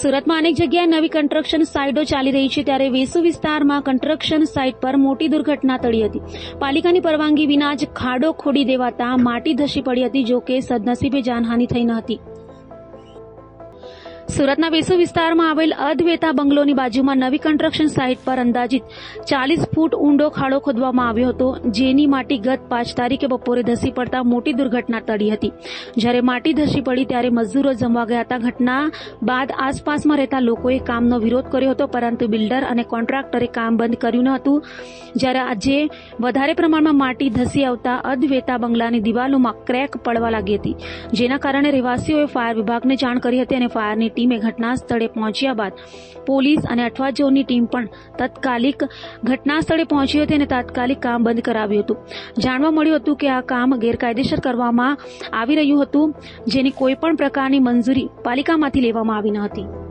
સુરતમાં અનેક જગ્યાએ નવી કન્સ્ટ્રક્શન સાઇટો ચાલી રહી છે. ત્યારે વેસુ વિસ્તારમાં કન્સ્ટ્રક્શન સાઇટ પર મોટી દુર્ઘટના ટળી હતી. પાલિકાની પરવાનગી વિના જ ખાડો ખોડી દેવાતા માટી ધસી પડી હતી જો કે સદનસીબે જાનહાનિ થઈ ન હતી. સુરતના વેસુ વિસ્તારમાં આવેલ અધવેતા બંગલોની બાજુમાં નવી કન્સ્ટ્રક્શન સાઇટ પર અંદાજિત ચાલીસ ફૂટ ઊંડો ખાડો ખોદવામાં આવ્યો હતો, જેની માટી ગત પાંચ તારીખે બપોરે ધસી પડતા મોટી દુર્ઘટના ટળી હતી. જ્યારે માટી ધસી પડી ત્યારે મજદૂરો જમવા ગયા હતા. ઘટના બાદ આસપાસમાં રહેતા લોકોએ કામનો વિરોધ કર્યો હતો, પરંતુ બિલ્ડર અને કોન્ટ્રાક્ટરે કામ બંધ કર્યું ન હતું. જ્યારે આજે વધારે પ્રમાણમાં માટી ધસી આવતા અધવેતા બંગલાની દિવાલોમાં ક્રેક પડવા લાગી હતી, જેના કારણે રહેવાસીઓએ ફાયર વિભાગને જાણ કરી હતી અને ફાયરની ટીમે ઘટના સ્થળે પહોંચ્યા બાદ પોલીસ અને અઠવાજીઓની ટીમ પણ તત્કાલિક ઘટના સ્થળે પહોંચી હતી અને તાત્કાલિક કામ બંધ કરાવ્યું હતું. જાણવા મળ્યું હતું કે આ કામ ગેરકાયદેસર કરવામાં આવી રહ્યું હતું, જેની કોઈ પણ પ્રકારની મંજૂરી પાલિકામાંથી લેવામાં આવી ન હતી.